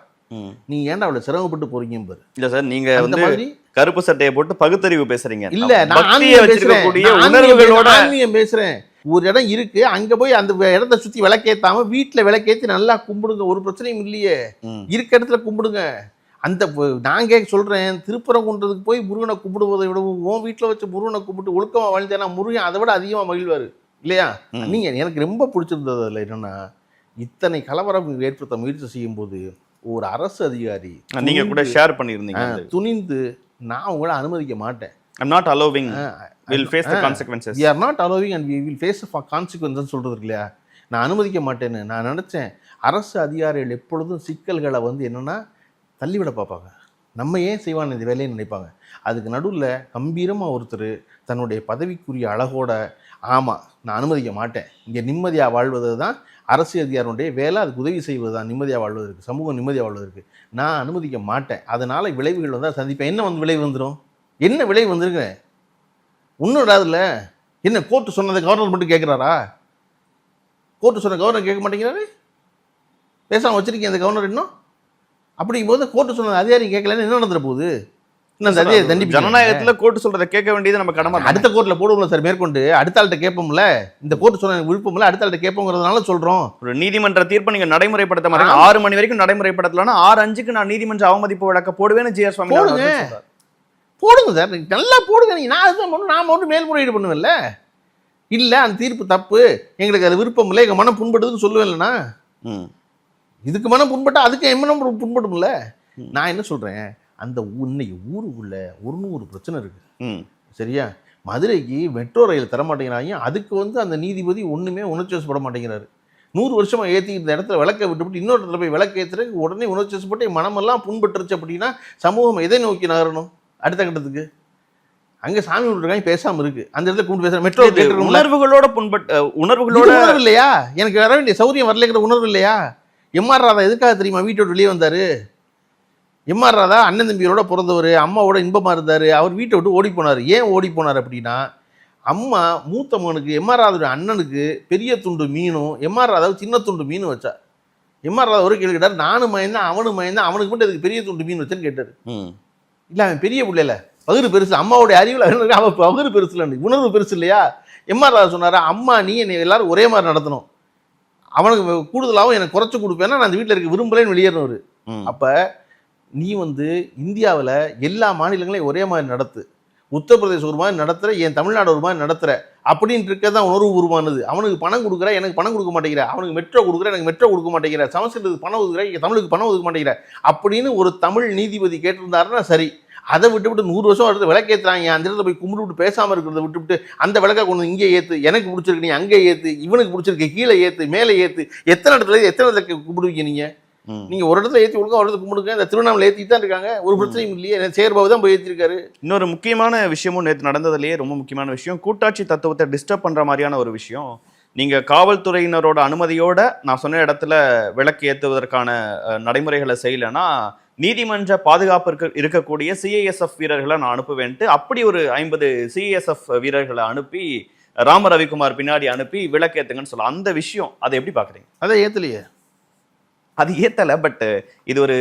நீ ஏன்டா அவ்வளோ சிரமப்பட்டு போறீங்க பாரு. இல்ல சார் நீங்க அந்த வந்து மாதிரி கருப்பு சட்டையை போட்டு பகுத்தறிவு பேசுறீங்க. இல்ல நான் உணர்வுகளோட பேசுறேன், ஆன்மீகம் பேசுறேன். ஒரு இடம் இருக்கு அங்க போய் அந்த இடத்த சுத்தி விளக்கேத்தாம வீட்டுல விளக்கேத்தி நல்லா கும்பிடுங்க. ஒரு பிரச்சனையும் இல்லையே. இருக்க இடத்துல கும்பிடுங்க. அந்த நான் கேட்க சொல்றேன் திருப்பரங்குன்றதுக்கு போய் முருகனை கும்பிடுவதை விடவும் உன் வீட்டுல வச்சு முருகனை கும்பிட்டு ஒழுக்கமா வாழ்ந்தேன்னா முருகன் அதை விட அதிகமா மகிழ்வாரு. இல்லையா? ம். நீங்க எனக்கு ரொம்ப பிடிச்சிருந்தது அதுல என்னன்னா இத்தனை கலவரம் ஏற்படுத்த முயற்சி செய்யும் போது ஒரு அரசு அதிகாரி நீங்க கூட ஷேர் பண்ணிருந்தீங்க ஆ, துணிந்து நான் உங்களை அனுமதிக்க மாட்டேன். I'm not allowing will face the. Consequences we are not allowing and we will face consequence சொல்றது இருக்கு இல்லையா? நான் அனுமதிக்க மாட்டேன்னு நான் நினச்சேன். அரசு அதிகாரிகள் எப்பொழுதும் சிக்கல்களை வந்து என்னன்னா தள்ளிவிட பார்ப்பாங்க. நம்ம ஏன் செய்வான் இந்த வேலையை நினைப்பாங்க. அதுக்கு நடுவில் கம்பீரமாக ஒருத்தர் தன்னுடைய பதவிக்குரிய அழகோட ஆமாம் நான் அனுமதிக்க மாட்டேன். இங்கே நிம்மதியாக வாழ்வது தான் அரசு அதிகாரனுடைய வேலை அதுக்கு உதவி செய்வது தான் நிம்மதியாக வாழ்வதற்கு சமூகம் நிம்மதியாக வாழ்வதற்கு நான் அனுமதிக்க மாட்டேன். அதனால் விளைவுகள் வந்தால் சந்திப்பேன். என்ன வந்து விளைவு வந்துடும் என்ன விளைவு வந்துருங்க ஒன்றும் வராதுல்ல என்ன கோர்ட்டு சொன்னதை கவர்னர் மட்டும் கேட்குறாரா? கோர்ட்டு சொன்ன கவர்னர் கேட்க மாட்டேங்கிறாரு? பேசாமல் வச்சுருக்கேன் அந்த கவர்னர் இன்னும்? அப்படிங்கும்போது கோர்ட்டு சொன்ன அதிகாரி கேட்கலன்னு என்ன நடந்துட போகுது? ஜனநாயகத்துல கோர்ட்டு சொல்றதை கேட்க வேண்டியது நம்ம கடமை? அடுத்த கோர்ட்டில் போடுவோம்ல சார் மேற்கொண்டு. அடுத்த ஆள்கிட்ட கேட்போம்ல. இந்த கோர்ட்டு சொன்ன எனக்கு விருப்பம் இல்லை அடுத்த ஆள்கிட்ட கேட்போங்கிறதுனால சொல்கிறோம் ஒரு நீதிமன்ற தீர்ப்பை நீங்க நடைமுறைப்படுத்த மாதிரி ஆறு மணி வரைக்கும் நடைமுறைப்படுத்தலன்னா ஆறு அஞ்சுக்கு நான் நீதிமன்ற அவமதிப்பு வழக்க போடுவேன்னு ஜி ஆர் சுவாமி போடுங்க. போடுங்க சார். நல்லா போடுங்க. நீங்க நான் அதுதான் மட்டும் நான் மட்டும் மேல்முறையீடு பண்ணுவேன்ல. இல்லை அந்த தீர்ப்பு தப்பு. எங்களுக்கு அது விருப்பம் இல்லை. எங்கள் மனம் புண்படுதுன்னு சொல்லுவேன்லண்ணா இதுக்கு மனம் புண்பட்டா அதுக்கு என் மனம் பு- புண்படும்ல. நான் என்ன சொல்கிறேன் அந்த இன்னைக்கு ஊருக்குள்ள ஒரு நூறு பிரச்சனை இருக்கு. சரியா? மதுரைக்கு மெட்ரோ ரயில் தர மாட்டேங்கிறாங்க. அதுக்கு வந்து அந்த நீதிபதி ஒன்றுமே உணர்ச்சிவசப்பட மாட்டேங்கிறாரு. நூறு வருஷமா ஏற்றி இந்த இடத்துல விளக்க விட்டுவிட்டு இன்னொரு இடத்துல போய் விளக்கு ஏற்றுறதுக்கு உடனே உணர்ச்சிவசப்பட்டு மனமெல்லாம் புண்பட்டுருச்சு அப்படின்னா சமூகம் எதை நோக்கி நகரணும் அடுத்த கட்டத்துக்கு? அங்கே சாமி விட்டுருக்காங்க பேசாமல் இருக்கு. அந்த இடத்துல கூப்பிட்டு பேசுற மெட்ரோ உணர்வுகளோட புண்பட் அஹ், உணர்வுகளோட உணர்வு இல்லையா? எனக்கு வர வேண்டிய சௌரியம் வரலைங்கிற உணர்வு இல்லையா? எம்ஆர் ராதா எதுக்காக தெரியுமா வீட்டை விட்டு வெளியே வந்தாரு? எம்ஆர் ராதா அண்ணன் தம்பியோட பிறந்தவர் அம்மாவோட இன்பமா இருந்தாரு அவர் வீட்டை விட்டு ஓடி போனார். ஏன் ஓடி போனார் அப்படின்னா அம்மா மூத்த மகனுக்கு எம்ஆர் ராதாவுடைய அண்ணனுக்கு பெரிய துண்டு மீனும் எம்ஆர் ராதாவுக்கு சின்ன துண்டு மீன் வச்சா. எம்ஆர் ராதா ஒரு கேள்வி கேட்டார் நானும் மயந்தான் அவனும் மயந்தான் அவனுக்கு மட்டும் அதுக்கு பெரிய துண்டு மீன் வச்சேன்னு கேட்டார். இல்லை அவன் பெரிய பிள்ளைல பகுரு பெருசு அம்மாவுடைய அறிவில் அவன் பகுரு பெருசு இல்லை உணர்வு பெருசு இல்லையா? எம்ஆர் ராதா சொன்னாரா அம்மா நீ என்னை எல்லாரும் ஒரே மாதிரி நடத்தணும். அவனுக்கு கூடுதலாகவும் எனக்கு குறைச்சு கொடுப்பேன்னா நான் அந்த வீட்டில் இருக்க விரும்பலேன்னு வெளியேறணும் ம். அப்போ நீ வந்து இந்தியாவில் எல்லா மாநிலங்களையும் ஒரே மாதிரி நடத்து. உத்தரப்பிரதேசம் ஒரு மாதிரி நடத்துகிற என் தமிழ்நாடு ஒரு மாதிரி நடத்துகிற அப்படின்ட்டு இருக்க தான் உணர்வு உருவானது அவனுக்கு பணம் கொடுக்குற எனக்கு பணம் கொடுக்க மாட்டேங்கிற. அவனுக்கு மெட்ரோ கொடுக்குற எனக்கு மெட்ரோ கொடுக்க மாட்டேங்கிற. சமஸ்கிருதத்துக்கு பணம் ஒதுக்குற தமிழுக்கு பணம் ஒதுக்க மாட்டேங்கிற. அப்படின்னு ஒரு தமிழ் நீதிபதி கேட்டிருந்தாருன்னா சரி. அதை விட்டு விட்டு நூறு வருஷம் அடுத்து விளக்கேற்றுறாங்க அந்த இடத்துல போய் கும்பிட்டு பேசாமல் இருக்கிறத விட்டு விட்டு அந்த விளக்கை கொண்டு இங்கே ஏற்று எனக்கு பிடிச்சிருக்கு நீ அங்கே ஏற்று இவனுக்கு பிடிச்சிருக்கு கீழே ஏற்று மேலே ஏற்று எத்தனை இடத்துல எத்தனை இடத்துல கும்பிடுவீங்க நீங்கள் ம். நீங்க ஒரு இடத்துல ஏத்தி கொடுங்க ஒரு இடத்துல கும்பிடுங்க. இந்த திருவண்ணாமலை ஏத்திட்டு தான் இருக்காங்க. ஒரு பிரச்சனையும் இல்லையே. சேர்பாபு தான் போய் ஏத்திருக்காரு. இன்னொரு முக்கியமான விஷயமும் நேற்று நடந்ததுலயே ரொம்ப முக்கியமான விஷயம். கூட்டாட்சி தத்துவத்தை டிஸ்டர்ப் பண்ற மாதிரியான ஒரு விஷயம். நீங்க காவல்துறையினரோட அனுமதியோட நான் சொன்ன இடத்துல விளக்கு ஏத்துவதற்கான அஹ், நடைமுறைகளை செய்யலைன்னா நீதிமன்ற பாதுகாப்பிற்கு இருக்கக்கூடிய சிஐஎஸ்எஃப் வீரர்களை நான் அனுப்புவேன்ட்டு அப்படி ஒரு ஐம்பது சிஐஎஸ்எஃப் வீரர்களை அனுப்பி ராம ரவிக்குமார் பின்னாடி அனுப்பி விளக்கேத்துங்கன்னு சொல்ல அந்த விஷயம் அதை எப்படி பாக்குறீங்க அதை ஏத்தலையே? அது ஏத்தல பட் இது ஒரு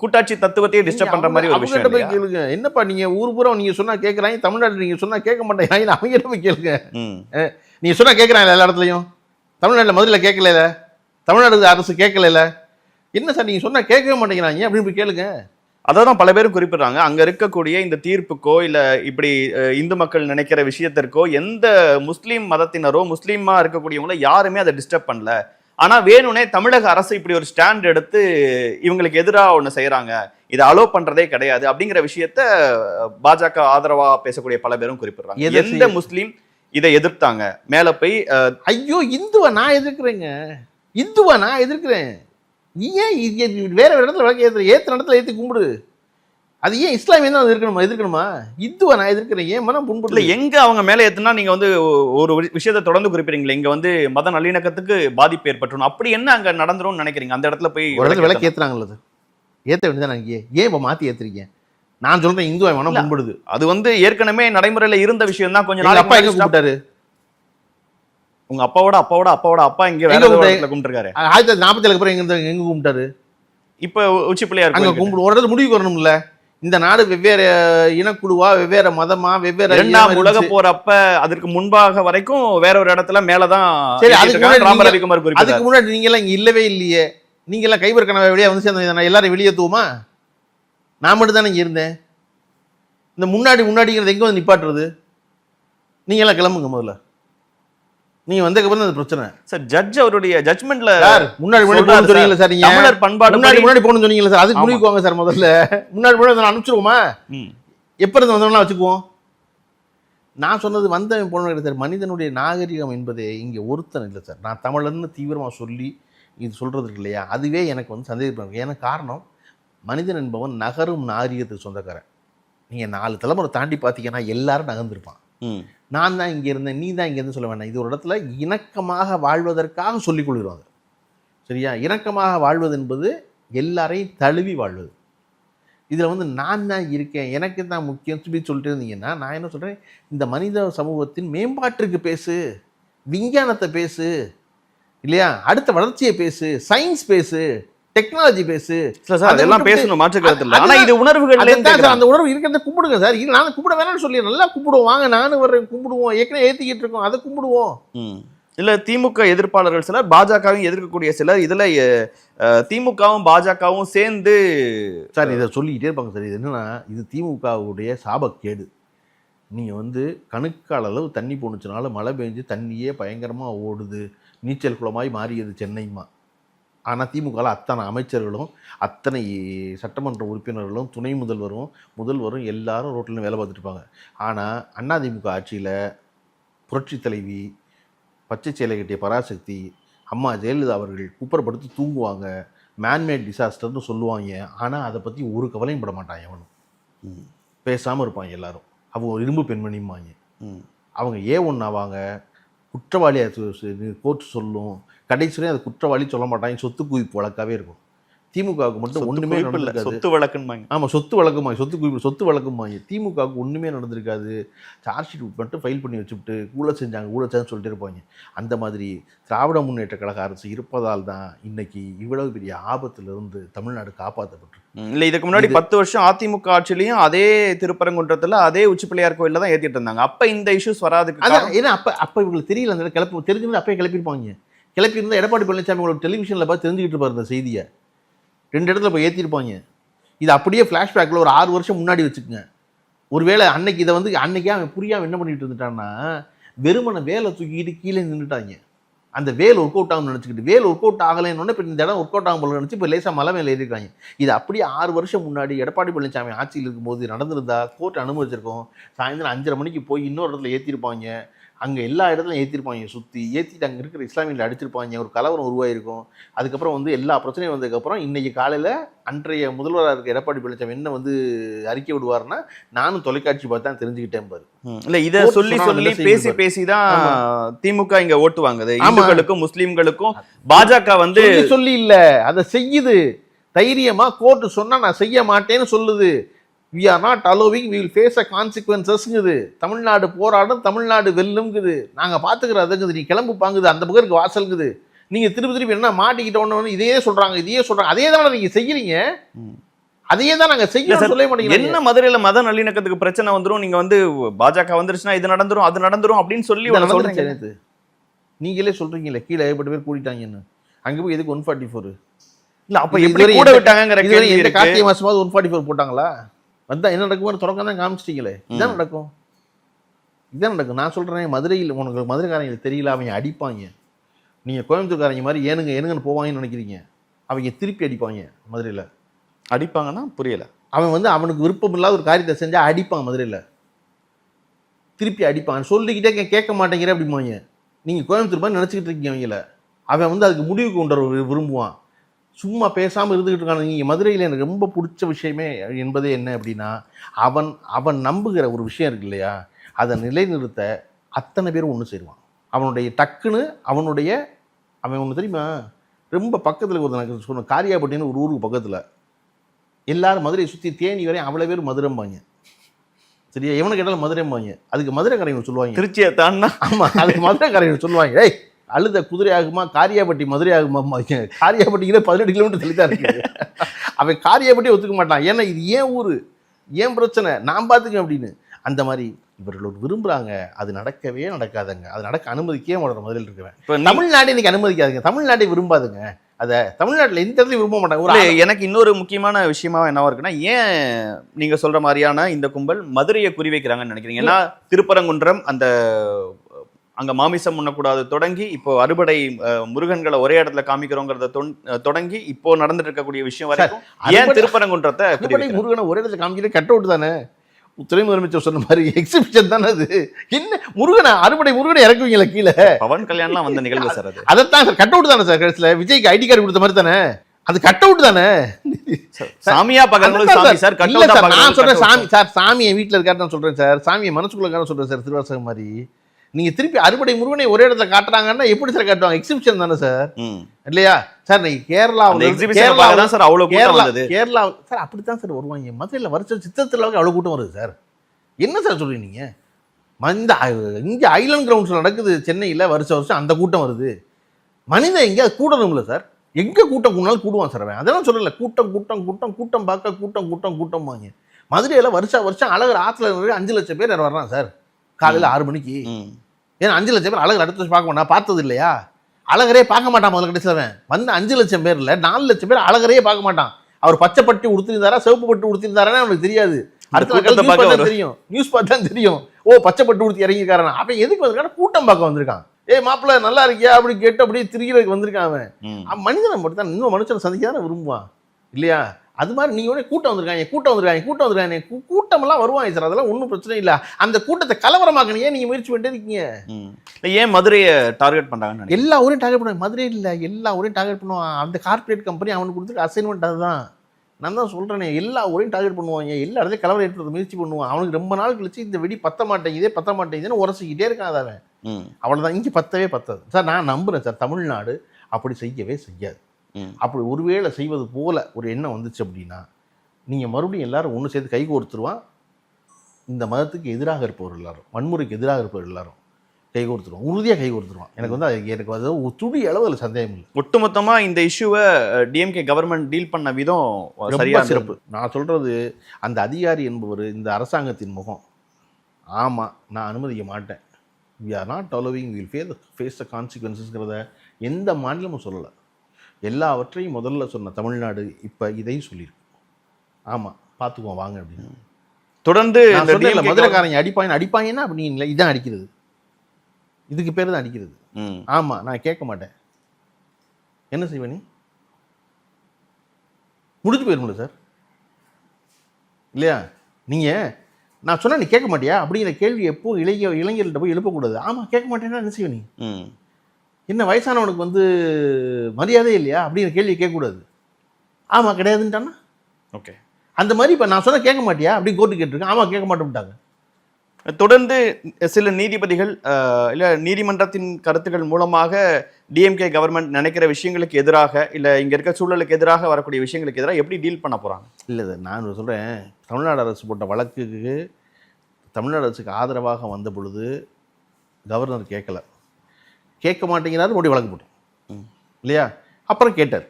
கூட்டாட்சி தத்துவத்தையே டிஸ்டர்ப் பண்ற மாதிரி ஒரு விஷயம் போய்? கேளுங்க. என்னப்பா நீங்க ஊர் பூரா நீங்க சொன்னா கேட்கறாங்க தமிழ்நாட்டுல நீங்க சொன்னா கேட்க மாட்டேங்கிறாங்க அவங்க கிட்ட போய் கேளுங்க. நீங்க சொன்னா கேட்கறாங்க எல்லா இடத்துலயும்? தமிழ்நாட்டுல மதுரையில கேட்கல தமிழ்நாடு அரசு கேட்கல என்ன சார் நீங்க சொன்னா கேட்கவே மாட்டேங்கிறாங்க. அப்படின்னு போய் கேளுங்க? அதான் பல பேரும் குறிப்பிடுறாங்க. அங்க இருக்கக்கூடிய இந்த தீர்ப்புக்கோ இல்ல இப்படி இந்து மக்கள் நினைக்கிற விஷயத்திற்கோ எந்த முஸ்லீம் மதத்தினரோ முஸ்லீமா இருக்கக்கூடியவங்களோ யாருமே அதை டிஸ்டர்ப் பண்ணல. ஆனா வேணும்னே தமிழக அரசு இப்படி ஒரு ஸ்டாண்ட் எடுத்து இவங்களுக்கு எதிராக ஒண்ணு செய்யறாங்க இதை அலோ பண்றதே கிடையாது அப்படிங்கிற விஷயத்த பாஜக ஆதரவா பேசக்கூடிய பல பேரும் குறிப்பிடுறாங்க. எந்த முஸ்லீம் இதை எதிர்த்தாங்க? மேல போய் ஐயோ இந்துவை நான் எதிர்க்கிறேங்க. இந்துவை நான் எதிர்க்கிறேன். நீ ஏன் வேற வேற இடத்துல விளக்கு ஏத்துற? ஏத்துற இடத்துல ஏத்தி கும்பிடு. அது ஏன் இஸ்லாமியம் தான் எதிர்க்கணுமா? எதிர்க்கணுமா? இந்துவை நான் எதிர்க்கிறேன். ஏன் மனம் புண்படல எங்க அவங்க மேல ஏத்துனா நீங்க வந்து ஒரு விஷயத்தை தொடர்ந்து குறிப்பிடுறீங்களே இங்க வந்து மத நல்லிணக்கத்துக்கு பாதிப்பு ஏற்பட்டுரும். அப்படி என்ன அங்க நடந்துரும்னு நினைக்கிறீங்க? அந்த இடத்துல போய் ஒரு இடத்துல விளக்கு அது. ஏத்த வேண்டியதான் அங்கேயே ஏன் இப்போ மாத்தி ஏத்துறீங்க? நான் சொல்றேன் இந்துவை மனம். புண்படுது. அது வந்து ஏற்கனவே நடைமுறையில இருந்த விஷயம் தான் கொஞ்ச எங்க நாளைக்கு அப்பா எங்க கூப்பிட்டாரு? உங்க அப்பாவோட அப்பாவோட அப்பாவோட அப்பா இங்க வேற கும்பிட்டுருக்காரு. ஆயிரத்தி தொள்ளாயிரத்தி நாற்பத்தி ஏழுக்கு அப்புறம் எங்க எங்க கும்பிட்டாரு இப்ப உச்சி பிள்ளையார் அங்க. கும்பிடு ஒரு இடத்துல முடிவுக்கு வரணும்ல? இந்த நாடு வெவ்வேறு இனக்குழுவா வெவ்வேறு மதமா வெவ்வேறு இரண்டாம் உலக அப்ப அதற்கு முன்பாக வரைக்கும் வேற ஒரு இடத்துல மேலதான் சரி, அதுக்கு. முன்னாடி அதுக்கு முன்னாடி நீங்க எல்லாம் இங்க இல்லவே இல்லையே. நீங்க எல்லாம் கைபர் கனவை வெளியே வந்து சேர்ந்த நான் எல்லாரும் வெளியேற்றுவோமா நான் மட்டும் தானே இங்க இருந்தேன். இந்த முன்னாடி முன்னாடிங்கிறது எங்க வந்து நிப்பாட்டுறது? நீங்க எல்லாம் கிளம்புங்க முதல்ல. நீங்க வந்ததுக்கப்புறம் அந்த பிரச்சனை. சார் ஜட்ஜ் அவருடைய ஜட்மெண்ட்ல சார் முன்னாடி முன்னாடி சொன்னீங்களா சார் நீங்க? தமிழர் பண்பாடு முன்னாடி முன்னாடி போகணும்னு சொன்னீங்களா சார் அதுக்கு ஆமா. முடிவுக்கு வாங்க சார் முதல்ல. முன்னாடி முன்னாடி நான் அனுப்பிச்சிருவோமா. எப்போ இருந்து வந்தோம்னா வச்சுக்குவோம். நான் சொன்னது வந்தவன் போன சார் மனிதனுடைய நாகரிகம் என்பதே இங்கே ஒருத்தன் இல்லை சார். நான் தமிழன்னு தீவிரமாக சொல்லி இது சொல்கிறது இருக்கு இல்லையா? அதுவே எனக்கு வந்து சந்தேகம் ஏன்னா காரணம் மனிதன் என்பவன் நகரும் நாகரிகத்துக்கு சொந்தக்காரன். நீங்கள் நாலு தலைமுறை தாண்டி பார்த்தீங்கன்னா எல்லாரும் நகர்ந்திருப்பான். நான் தான் இங்கே இருந்தேன் நீ தான் இங்கேருந்து சொல்ல வேண்டாம். இது ஒரு இடத்துல இணக்கமாக வாழ்வதற்காக சொல்லிக் கொள்கிறோம் அது. சரியா? இணக்கமாக வாழ்வது என்பது எல்லாரையும் தழுவி வாழ்வது. இதில் வந்து நான் தான் இருக்கேன் எனக்கு தான் முக்கியம் சொல்லி சொல்லிட்டு இருந்தீங்கன்னா நான் என்ன சொல்கிறேன் இந்த மனித சமூகத்தின் மேம்பாட்டிற்கு பேசு விஞ்ஞானத்தை பேசு இல்லையா? அடுத்த வளர்ச்சியை பேசு சயின்ஸ் பேசு டெக்னாலஜி பேசு. சார் அதை அதெல்லாம் பேசணும் மாற்று கருத்து இல்ல. அது- ஆனா இது உணர்வுகள் சார் அந்த உணர்வு இருக்கிறத கும்பிடுங்க சார். இது நான் கும்பிட வேணாம்னு சொல்லி நல்லா கும்பிடுவோம். வாங்க நானும் வர்றேன் கும்பிடுவோம். ஏற்கனவே ஏற்றிக்கிட்டு இருக்கோம். அதை கும்பிடுவோம். இல்ல திமுக எதிர்ப்பாளர்கள் சிலர் பாஜகவையும் எதிர்க்கக்கூடிய சிலர் இதுல திமுகவும் பாஜகவும் சேர்ந்து சார் இதை சொல்லிக்கிட்டே இருப்பாங்க சார். இது என்னன்னா இது திமுகவுடைய சாபக்கேடு. நீங்கள் வந்து கணுக்கால் அளவு தண்ணி போணுச்சுனால மழை பெஞ்சு தண்ணியே பயங்கரமாக ஓடுது. நீச்சல் குளமாய் மாறியது சென்னைமா ஆனால் திமுகவில் அத்தனை அமைச்சர்களும் அத்தனை சட்டமன்ற உறுப்பினர்களும் துணை முதல்வரும் முதல்வரும் எல்லாரும் ரோட்டில் வேலை பார்த்துட்டு இருப்பாங்க. ஆனால் அதிமுக ஆட்சியில் புரட்சி தலைவி பச்சை சேலை கட்டிய பராசக்தி அம்மா ஜெயலலிதா அவர்கள் குப்புறப்படுத்தி தூங்குவாங்க. மேன்மேட் டிசாஸ்டர்னு சொல்லுவாங்க. ஆனால் அதை பற்றி ஒரு கவலையும் பட மாட்டான் எவனும் ம். பேசாமல் இருப்பாங்க எல்லாரும். அவங்க ஒரு இரும்பு பெண்மணிம்பாங்க. அவங்க ஏ ஒன்று ஆவாங்க. குற்றவாளியை கோர்ட் சொல்லும். கடைசியிலே அது குற்றவாளி சொல்ல மாட்டாங்க. சொத்து குவிப்பு வழக்காவே இருக்கும். திமுகவுக்கு மட்டும் ஒன்றுமே நடந்திருக்காது. சொத்து வழக்குன்பாங்க. ஆமாம் சொத்து வழக்குமாய் சொத்து குவிப்பு சொத்து வழக்குமாய் திமுகவுக்கு ஒன்றுமே நடந்திருக்காது. சார்ஜ் ஷீட் மட்டும் ஃபைல் பண்ணி வச்சுவிட்டு ஊழல் செஞ்சாங்க ஊழல் செஞ்சான்னு சொல்லிட்டு இருப்பாங்க. அந்த மாதிரி திராவிட முன்னேற்ற கழக அரசு இருப்பதால் தான் இன்னைக்கு இவ்வளவு பெரிய ஆபத்திலிருந்து தமிழ்நாடு காப்பாற்றப்பட்டு ம். இல்ல இதுக்கு முன்னாடி பத்து வருஷம் அதிமுக ஆட்சியிலையும் அதே திருப்பரங்குன்றத்துல அதே உச்சி பிள்ளையார் கோயில்ல தான் ஏத்திட்டு இருந்தாங்க. அப்ப இந்த இஷ்யூஸ் அதான் காரணம்? ஏன்னா அப்போ அப்போ இவங்களுக்கு தெரியல அந்த கிளப்பி தெரிஞ்சிருந்தா அப்பயே கிளப்பியிருப்பாங்க கிளப்பியிருந்தா எடப்பாடி பழனிசாமி உங்களோட டெலிவிஷனில் பார்த்து தெரிஞ்சுக்கிட்டு இருப்பார் இந்த செய்தியை. ரெண்டு இடத்துல போய் ஏற்றிருப்பாங்க இது அப்படியே ஃப்ளாஷ்பேக்கில் ஒரு ஆறு வருஷம் முன்னாடி வச்சுக்கோங்க. ஒருவேளை அன்னைக்கு இதை வந்து அன்னைக்கே அவன் புரியாம என்ன பண்ணிட்டு இருந்துட்டான்னா வெறுமனை வேலை தூக்கிக்கிட்டு கீழே நின்றுட்டாங்க அந்த வேல் ஒர்க் அவுட் ஆகும்னு நினச்சிக்கிட்டு வேல் ஒர்க் அவுட் ஆகலைன்னு இப்போ இந்த இடம் ஒர்க் அவுட் ஆகும் போல நினச்சி இப்போ லேசாக மலை மேலே ஏறிருக்காங்க. இது அப்படியே ஆறு வருஷம் முன்னாடி எடப்பாடி பழனிசாமி ஆட்சியில் இருக்கும்போது நடந்திருந்தா கோர்ட் அனுமதிச்சிருக்கோம். சாயந்தரம் அஞ்சரை மணிக்கு போய் இன்னொரு இடத்துல ஏற்றிருப்பாங்க அங்கே எல்லா இடத்துலையும் ஏற்றிருப்பாங்க சுற்றி ஏற்றிட்டு அங்கே இருக்கிற இஸ்லாமியில் அடிச்சிருப்பாங்க. ஒரு கலவரம் உருவாயிருக்கும். அதுக்கப்புறம் வந்து எல்லா பிரச்சனையும் வந்ததுக்கப்புறம் இன்னைக்கு காலையில் அன்றைய முதல்வராக இருக்க எடப்பாடி பழனிசாமி என்ன வந்து அறிக்கை விடுவாருன்னா நானும் தொலைக்காட்சி பார்த்து தான் தெரிஞ்சுக்கிட்டேன் பாரு. இல்ல இத சொல்லி சொல்லி பேசி பேசி தான். திமுக இங்க ஓட்டு வாங்குது. இந்துக்களுக்கும் முஸ்லிம்களுக்கும் பாஜக வந்து சொல்லி இல்ல. அதை செய்யுது. தைரியமா கோர்ட்டு சொன்னா நான் செய்ய மாட்டேன்னு சொல்லுது. We are not allowing will face a கான்சிக்வன்சஸ்ங்குது Tamil Nadu போராடும் தமிழ்நாடு வெல்லுங்குது நாங்க பாத்துக்கிறோம் அதுங்குது. நீ கிளம்பு பாங்குது அந்த பக்கம் இருக்கு வாசல்குது நீங்க திருப்பி திருப்பி என்ன மாட்டிக்கிட்டோன்னு இதையே சொல்றாங்க இதையே சொல்றாங்க. அதே தானே நீங்க செய்யறீங்க. ம். அதையே தான் நாங்க இல்ல செய்யணும் சார், சொல்ல மாட்டேங்கிறீங்க. என்ன மதுரையில மத நல்லிணக்கத்துக்கு பிரச்சனை வந்துரும்? நீங்க வந்து பாஜக வந்துருச்சுன்னா இது நடந்துரும் அது நடந்துரும் அப்படின்னு சொல்லி சொல்றீங்க. நீங்களே சொல்றீங்களே கீழே ஏகப்பட்ட பேர் கூட்டிட்டாங்கன்னு அங்க போய் எதுக்கு ஒன் ஃபார்ட்டி ஃபோர் இல்ல அப்ப எப்படி கூட எந்த இருக்கு. கார்த்திகை மாசமாவது ஒன் ஃபார்ட்டி ஃபோர் போட்டாங்களா? வந்தா என்ன நடக்கும் தொடக்கம் தான் காமிச்சிட்டீங்களே. இதான் நடக்கும். இதான் நடக்கும். நான் சொல்றேன் மதுரையில் உனக்கு மதுரைக்காரங்களுக்கு தெரியல அவங்க அடிப்பாங்க. நீங்க கோயம்புத்தூர்காரங்க மாதிரி ஏனுங்க ஏனுங்கன்னு போவாங்கன்னு நினைக்கிறீங்க. அவங்க திருப்பி அடிப்பாங்க மதுரையில். அடிப்பாங்கன்னா புரியல. அவன் வந்து அவனுக்கு விருப்பம் இல்லாத ஒரு காரியத்தை செஞ்சா அடிப்பான் மதுரையில். திருப்பி அடிப்பான். சொல்லிக்கிட்டே கேட்க மாட்டேங்கிற அப்படிம்பாங்க. நீங்கள் கோயம்புத்தூர் மாதிரி நினச்சிக்கிட்டு இருக்கீங்க அவங்கள. அவன் வந்து அதுக்கு முடிவு கொண்டு விரும்புவான். சும்மா பேசாமல் இருந்துக்கிட்டு இருக்கான. நீங்கள் மதுரையில் எனக்கு ரொம்ப பிடிச்ச விஷயமே என்பதே என்ன அப்படின்னா அவன் அவன் நம்புகிற ஒரு விஷயம் இருக்கு இல்லையா? அதை நிலைநிறுத்த அத்தனை பேரும் ஒன்று சேருவான் அவனுடைய டக்குன்னு அவனுடைய அவன் ஒன்று தெரியுமா? ரொம்ப பக்கத்தில் ஒரு எனக்கு சொன்ன காரியாபட்டின்னு ஒரு ஊருக்கு பக்கத்தில். எல்லாரும் மதுரையை சுற்றி தேனி வரையும் அவ்வளோ பேர் மதுரைம்பாங்க. சரியா? எவனை கேட்டாலும் மதுரைம்பாங்க. அதுக்கு மதுரை கரைங்க சொல்லுவாங்க. திருச்சியை தாண்டா ஆமாம் அதுக்கு மதுரை கரைங்க சொல்லுவாங்க. ஏய் அழுத குதிரை ஆகுமா காரியாபட்டி மதுரை ஆகுமா காரியாபட்டிக்கிற பதினெட்டு கிலோமீட்டர் தள்ளி தான் இருக்குது. அவன் காரியாபட்டி ஒத்துக்க மாட்டான். ஏன்னா இது ஏன் ஊர்? ஏன் பிரச்சனை? நான் பார்த்துக்கேன் அப்படின்னு. அந்த மாதிரி இவர்கள் விரும்புகிறாங்க அது நடக்கவே நடக்காதுங்க. அது நடக்க அனுமதிக்கவே மாட்டேன் மதுரையில் இருக்கிறேன் இப்ப தமிழ்நாடு இன்னைக்கு அனுமதிக்காதுங்க. தமிழ்நாட்டை விரும்பாதுங்க. அதை தமிழ்நாட்டில் எந்த இடத்துலையும் விரும்ப மாட்டாங்க. ஒரு எனக்கு இன்னொரு முக்கியமான விஷயமா என்னவா இருக்குன்னா ஏன் நீங்க சொல்ற மாதிரியான இந்த கும்பல் மதுரையை குறிவைக்கிறாங்கன்னு நினைக்கிறீங்க? ஏன்னா திருப்பரங்குன்றம் அந்த அங்க மாமிசம் உண்ணக்கூடாது தொடங்கி இப்போ அறுபடை முருகன்களை ஒரே இடத்துல காமிக்கிறோங்கிறத தொடங்கி இப்போ நடந்துட்டு இருக்கக்கூடிய விஷயம் வரைக்கும் ஏன் திருப்பரங்குன்றத்தை அறுபடை? முருகனை ஒரே இடத்துல காமிக்கிட்டு கட் அவுட் தானே? துணை முதலமைச்சர் சொன்ன மாதிரி எக்ஸிபிஷன் தானே அது? என்ன முருகனை அறுபடை முருகனை இறக்குவீங்களா கீழே? பவன் கல்யாண்லாம் வந்த நிகழ்வு சார் அது. அதைத்தான் சார் கட் அவுட் தானே சார் கடைசியில்? விஜய்க்கு ஐடி கார்டு கொடுத்த மாதிரி தானே? அது கட் அவுட் தானே? சாமியா அதுதான் சாமி சார். கட்டவுட்டா சார் நான் சொல்றேன் சாமி சார் சாமி என் வீட்டில் இருக்காருன்னு சொல்றேன் சார். சாமியை மனசுக்குள்ள இருக்காருன்னு சொல்றேன் சார் திருவாசகம் மாதிரி. நீங்க திருப்பி அறுபடை முருகனை ஒரே இடத்துல காட்டுறாங்கன்னா எப்படி சார் காட்டுவாங்க? எக்ஸிபிஷன் தானே சார். இல்லையா? சார் நீங்க அந்த கேரளாவில் எக்ஸிபிஷன் பார்க்க தான் சார் கூட்டம் கேரளா கேரளா சார் அப்படித்தான் சார் வருவாங்க. மதுரையில் வருஷ சித்திரத்தில் அவ்வளோ கூட்டம் வருது சார் என்ன சார் சொல்றீங்க நீங்க? ம- இந்த இங்கே ஐலண்ட் கிரவுண்ட்ஸில் நடக்குது சென்னையில் வருஷம் வருஷம் அந்த கூட்டம் வருது. மனிதன் எங்கேயாவது கூடணும்ல சார் எங்கே கூட்டம் கூடனாலும் கூடுவான் சார் அதெல்லாம் சொல்லல. கூட்டம் கூட்டம் கூட்டம் கூட்டம் பார்க்க கூட்டம் கூட்டம் கூட்டம் வாங்க மதுரையில் வருஷம் வருஷம் அழகர் ஆற்றுல அஞ்சு லட்சம் பேர் வர்றான் சார் காலையில் ஆறு மணிக்கு. ஏன்னா அஞ்சு லட்சம் பேர் அழகர் அடுத்த பார்க்க மாட்டான். பார்த்தது இல்லையா? அழகரே பார்க்க மாட்டான் முதல்ல கடைசியில் வந்து அஞ்சு லட்சம் பேர்ல நாலு லட்சம் பேர் அழகரே பார்க்க மாட்டான். அவர் பச்சை பட்டி உடுத்திருந்தாரா சிவப்பு பட்டு உடுத்திருந்தாரான்னு அவனுக்கு தெரியாது. அடுத்த. தெரியும். நியூஸ் பார்த்தா தெரியும். ஓ பச்சை பட்டு உடுத்தி இறங்கியிருக்காரன் அவன் எதுக்கு வந்திருக்கான்? கூட்டம் பார்க்க வந்திருக்கான். ஏய் மாப்பிள்ள நல்லா இருக்கியா? அப்படி கேட்டு அப்படியே திரிகிறதுக்கு வந்திருக்கான். அவன். மனிதனை மட்டும் தான் இன்னும் மனுஷனை சந்திக்க தானே விரும்புவான். இல்லையா? அது மாதிரி நீங்க உடனே கூட்டம் வந்திருக்காங்க கூட்டம் வந்திருக்காங்க கூட்டம் வந்திருக்காங்க கூட்டமெல்லாம் வருவாங்க சார் அதெல்லாம் ஒன்றும் பிரச்சனை இல்லை. அந்த கூட்டத்தை கலவரமாக்கணும் ஏன் நீங்க முயற்சி பண்ணிட்டே இருக்கீங்க. இல்ல, ஏன் மதுரையை டார்கெட் நினைக்கிறீங்க? எல்லா ஊரையும் டார்கெட் பண்ணுவாங்க. மதுரை இல்லை. எல்லா ஊரையும் டார்கெட் பண்ணுவான். அந்த கார்ப்பரேட் கம்பெனி அவனுக்கு கொடுத்துருக்க அசைன்மெண்ட் அதுதான். நான் தான் சொல்கிறேனே எல்லா ஊரையும் டார்கெட் பண்ணுவாங்க. எல்லா இடத்துலையும் கலவரம் ஏற்படுத்த முயற்சி பண்ணுவான். அவனுக்கு ரொம்ப நாள் கழிச்சு இந்த வெடி பத்த மாட்டேங்குதே பத்த மாட்டேங்குதுன்னு உரசிக்கிட்டே இருக்கான் அவன். அவ்வளோதான் இங்கே பத்தவே பத்தாது. சார் நான் நம்புறேன். சார் தமிழ்நாடு அப்படி செய்யவே செய்யாது. அப்படி ஒருவேளை செய்வது போல ஒரு எண்ணம் வந்துச்சு அப்படின்னா நீங்கள் மறுபடியும் எல்லாரும் ஒன்று சேர்த்து கை கோர்த்துருவான் இந்த மதத்துக்கு எதிராக இருப்பவர் எல்லாரும் வன்முறைக்கு எதிராக இருப்பவர் எல்லாரும் கை கோர்த்துருவான் உறுதியாக கை கோர்த்துருவான் எனக்கு வந்து அது எனக்கு வந்து ஒரு துளி அளவு அதில் சந்தேகம் இல்லை. ஒட்டுமொத்தமா இந்த இஷ்யூவை டிஎம்கே கவர்மெண்ட் டீல் பண்ண விதம் சரியா ரொம்ப சிறப்பு. நான் சொல்கிறது அந்த அதிகாரி என்பவர் இந்த அரசாங்கத்தின் முகம். ஆமாம் நான் அனுமதிக்க மாட்டேன். We are not allowing will face face the கான்சிக்வன்சஸ்ங்கிறத எந்த மாநிலமும் சொல்லலை. எல்லாவற்றையும் முதல்ல சொன்ன தமிழ்நாடு இப்போ இதையும் சொல்லியிருக்கு. ஆமாம் பார்த்துக்குவோம் வாங்க அப்படின்னு. தொடர்ந்து மதுரைக்காரங்க அடிப்பாங்க அடிப்பாங்கன்னா அப்படி இல்லை இதான் அடிக்கிறது. இதுக்கு பேர் தான் அடிக்கிறது. ஆமாம் நான் கேட்க மாட்டேன். என்ன செய்வ நீ? முடிஞ்சு போயிருமில்ல சார்? இல்லையா? நீங்கள் நான் சொன்னா நீ கேட்க மாட்டியா? அப்படிங்கிற கேள்வி எப்போ இளைஞ இளைஞர்கள்ட்ட போய் எழுப்பக்கூடாது. ஆமாம் கேட்க மாட்டேன்னா என்ன செய்வ நீ. என்ன வயசானவனுக்கு வந்து மரியாதை இல்லையா? அப்படிங்கிற கேள்வி கேட்கக்கூடாது. ஆமாம் கிடையாதுன்ட்டானா? ஓகே. அந்த மாதிரி இப்போ நான் சொன்னால் கேட்க மாட்டியா? அப்படின்னு கோர்ட்டு கேட்டிருக்கேன். ஆமாம் கேட்க மாட்டேன்ட்டாங்க. தொடர்ந்து சில நீதிபதிகள் இல்ல நீதிமன்றத்தின் கருத்துக்கள் மூலமாக டிஎம்கே கவர்மெண்ட் நினைக்கிற விஷயங்களுக்கு எதிராக இல்ல இங்க இருக்க சூழலுக்கு எதிராக வரக்கூடிய விஷயங்களுக்கு எதிராக எப்படி டீல் பண்ண போறாங்க? இல்லை சார் நான் சொல்கிறேன் தமிழ்நாடு அரசு போட்ட வழக்குக்கு தமிழ்நாடு அரசுக்கு ஆதரவாக வந்த பொழுது கவர்னர் கேட்கல. கேட்க மாட்டேங்கிறாரு மறுபடியும் வழக்கு போட்டோம் ம். இல்லையா? அப்புறம் கேட்டார்.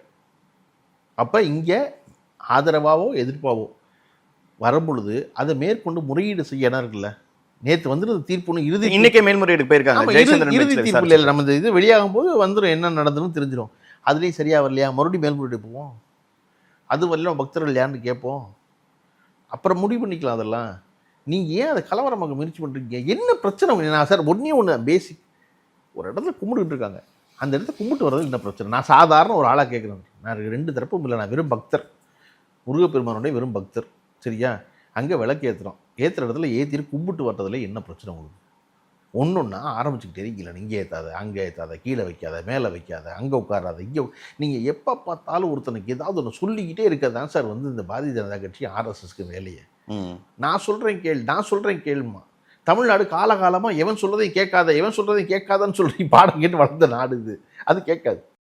அப்போ இங்கே ஆதரவாவோ எதிர்ப்பாவோ வரும்பொழுது அதை மேற்கொண்டு முறையீடு செய்ய இடம் இருக்குல்ல? நேற்று வந்துருந்த தீர்ப்புன்னு இறுதி இன்னைக்கே மேல்முறையீடு போயிருக்காங்க. இறுதி- தீர்ப்பு. இல்லை நம்ம இது வெளியாகும் போது வந்துடும் என்ன நடந்ததுன்னு தெரிஞ்சிடும் அதுலேயும் சரியா வரலையா? மறுபடியும் மேல்முறையீடு போவோம். அது வரலாம் பக்தர்கள் யாருன்னு கேட்போம். அப்புறம் முடிவு பண்ணிக்கலாம் அதெல்லாம். நீங்கள் ஏன் அதை கலவரமாக முயற்சி பண்ணுறீங்க என்ன பிரச்சனை? நான் சார் ஒன்றே ஒன்று பேசிக் ஒரு இடத்துல கும்பிட்டுக்கிட்டு இருக்காங்க. அந்த இடத்துல கும்பிட்டு வர்றது என்ன பிரச்சனை? நான் சாதாரண ஒரு ஆளாக கேட்குறேன் நான் ரெண்டு தரப்பும் இல்லை நான் வெறும் பக்தர். முருகப்பெருமானுடைய வெறும் பக்தர். சரியா? அங்கே விளக்கு ஏற்றுறோம் ஏற்றுற இடத்துல ஏற்றிட்டு கும்பிட்டு வர்றதுல என்ன பிரச்சனை உங்களுக்கு? ஒன்று ஒன்றா ஆரம்பிச்சுக்கிட்டே இருக்கீங்களா இங்கே ஏற்றாத அங்கே ஏற்றாத கீழே வைக்காத மேலே வைக்காத அங்கே உட்காராத இங்கே நீங்கள் எப்போ பார்த்தாலும் ஒருத்தனுக்கு ஏதாவது ஒன்று சொல்லிக்கிட்டே இருக்கிறது தான் சார் வந்து இந்த பாரதிய ஜனதா கட்சி ஆர்எஸ்எஸ்க்கு வேலையை. நான் சொல்கிறேன் கேள் நான் சொல்கிறேன் கேளுமா தமிழ்நாடு காலகாலமாக எவன் சொல்கிறதையும் கேட்காத எவன் சொல்கிறதையும் கேட்காதன்னு சொல்லி பாடம் கேட்டு வளர்ந்த நாடு இது. அது கேட்காது.